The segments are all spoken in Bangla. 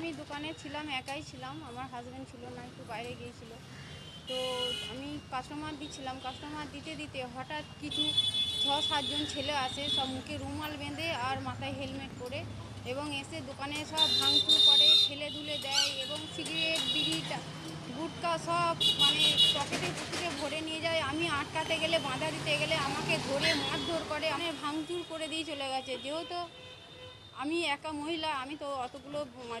আমি দোকানে ছিলাম, একাই ছিলাম। আমার হাজব্যান্ড ছিল না, একটু বাইরে গিয়েছিল। তো আমি কাস্টমার দিচ্ছিলাম। কাস্টমার দিতে দিতে হঠাৎ কিছু ছ সাতজন ছেলে আসে, সব মুখে রুমাল বেঁধে আর মাথায় হেলমেট পরে এবং এসে দোকানে সব ভাঙচুর করে, ঠেলে দুলে দেয় এবং সিগারেট বিড়ি টা- গুটকা সব মানে পকেটে পুকুরে ভরে নিয়ে যায়। আমি আটকাতে গেলে, বাঁধা দিতে গেলে আমাকে ধরে মারধর করে, আমি ভাঙচুর করে দিয়ে চলে গেছে। যেহেতু আমি একা মহিলা আমি তো অতগুলো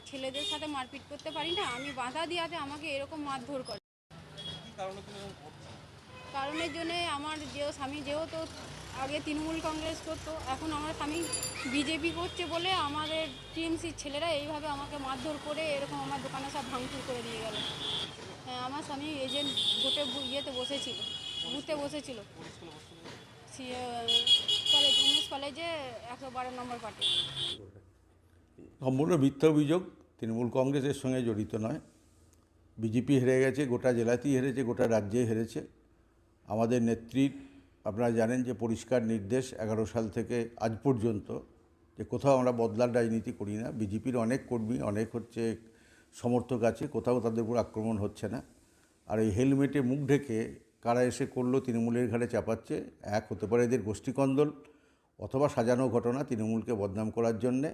ছেলেদের সাথে মারপিট করতে পারি না। আমি বাধা দিয়াতে আমাকে এরকম মারধর করে? কারণের জন্যে আমার যে স্বামী যেহেতু আগে তৃণমূল কংগ্রেস করতো এখন আমার স্বামী বিজেপি করছে বলে আমাদের টিএমসির ছেলেরা এইভাবে আমাকে মারধর করে এরকম আমার দোকানে সব ভাঙচুর করে দিয়ে গেল। হ্যাঁ আমার স্বামী এজেন্ট ভোটে ইয়েতে বসেছিল বুথে বসেছিল। কলেজ উমেশ কলেজে নম্বর সম্পূর্ণ মিথ্যা অভিযোগ। তৃণমূল কংগ্রেসের সঙ্গে জড়িত নয়। বিজেপি হেরে গেছে, গোটা জেলাতেই হেরেছে, গোটা রাজ্যে হেরেছে। আমাদের নেত্রীর আপনারা জানেন যে পরিষ্কার নির্দেশ এগারো সাল থেকে আজ পর্যন্ত যে কোথাও আমরা বদলার রাজনীতি করি না। বিজেপির অনেক কর্মী, অনেক হচ্ছে সমর্থক আছে, কোথাও তাদের উপর আক্রমণ হচ্ছে না। আর এই হেলমেটে মুখ ঢেকে কারা এসে করল তৃণমূলের ঘাড়ে চাপাচ্ছে? এক হতে পারে এদের গোষ্ঠীকন্দল অথবা সাজানো ঘটনা তৃণমূলকে বদনাম করার জন্যে।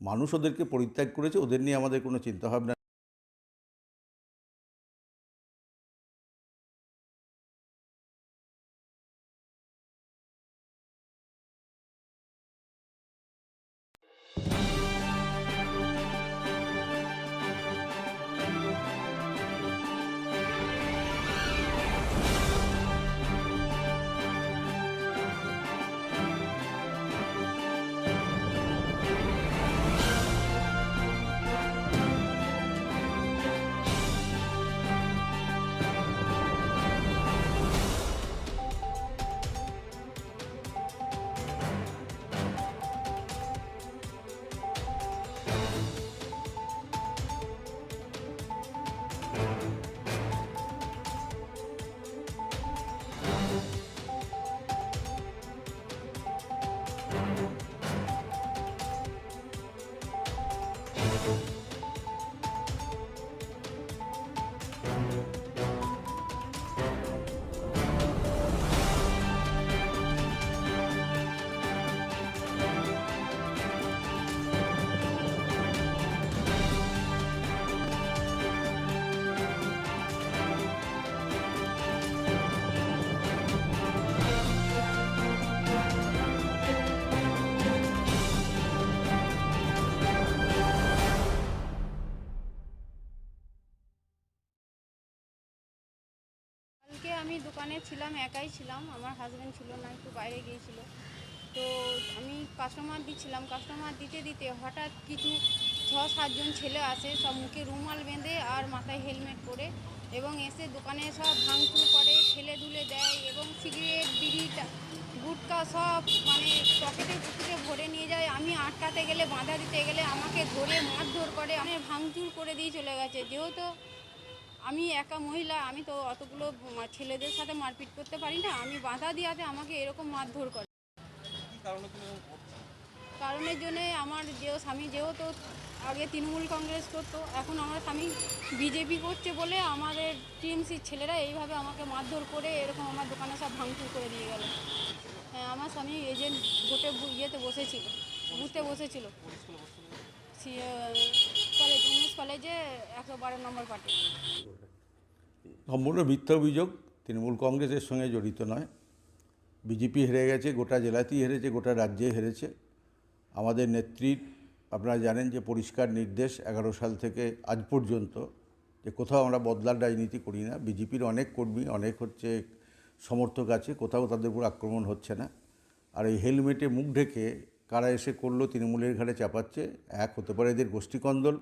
মানুষ ওদেরকে পরিত্যাগ করেছে, ওদের নিয়ে আমাদের কোনো চিন্তাভাবনা আমি দোকানে ছিলাম, একাই ছিলাম। আমার হাজব্যান্ড ছিল না, একটু বাইরে গিয়েছিল। তো আমি কাস্টমার দিচ্ছিলাম। কাস্টমার দিতে দিতে হঠাৎ কিছু ছ সাতজন ছেলে আসে, সব মুখে রুমাল বেঁধে আর মাথায় হেলমেট পরে এবং এসে দোকানে সব ভাঙচুর করে, ঠেলে দুলে দেয় এবং সিগারেট বিড়ি টা- গুটকা সব মানে পকেটে পুকুরে ভরে নিয়ে যায়। আমি আটকাতে গেলে, বাঁধা দিতে গেলে আমাকে ধরে মারধর করে আমি ভাঙচুর করে দিয়ে চলে গেছে। যেহেতু আমি একা মহিলা আমি তো অতগুলো ছেলেদের সাথে মারপিট করতে পারি না। আমি বাধা দিয়াতে আমাকে এরকম মারধর করে? কারণের জন্যে আমার যে স্বামী যেহেতু আগে তৃণমূল কংগ্রেস করতো এখন আমার স্বামী বিজেপি করছে বলে আমাদের টিএমসির ছেলেরা এইভাবে আমাকে মারধর করে এরকম আমার দোকানে সব ভাঙচুর করে দিয়ে গেল। হ্যাঁ আমার স্বামী এজেন্ট ভোটে ইয়েতে বসেছিল বুথে বসেছিল। কলেজ উমেশ কলেজে নম্বর সম্পূর্ণ মিথ্যা অভিযোগ। তৃণমূল কংগ্রেসের সঙ্গে জড়িত নয়। বিজেপি হেরে গেছে, গোটা জেলাতেই হেরেছে, গোটা রাজ্যে হেরেছে। আমাদের নেত্রীর আপনারা জানেন যে পরিষ্কার নির্দেশ এগারো সাল থেকে আজ পর্যন্ত যে কোথাও আমরা বদলার রাজনীতি করি না। বিজেপির অনেক কর্মী, অনেক হচ্ছে সমর্থক আছে, কোথাও তাদের উপর আক্রমণ হচ্ছে না। আর এই হেলমেটে মুখ ঢেকে কারা এসে করল তৃণমূলের ঘাড়ে চাপাচ্ছে? এক হতে পারে এদের গোষ্ঠীকন্দল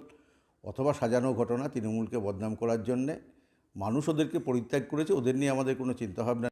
অথবা সাজানো ঘটনা তৃণমূলকে বদনাম করার জন্যে। মানুষ ওদেরকে পরিত্যাগ করেছে, ওদের নিয়ে আমাদের কোনো চিন্তাভাবনা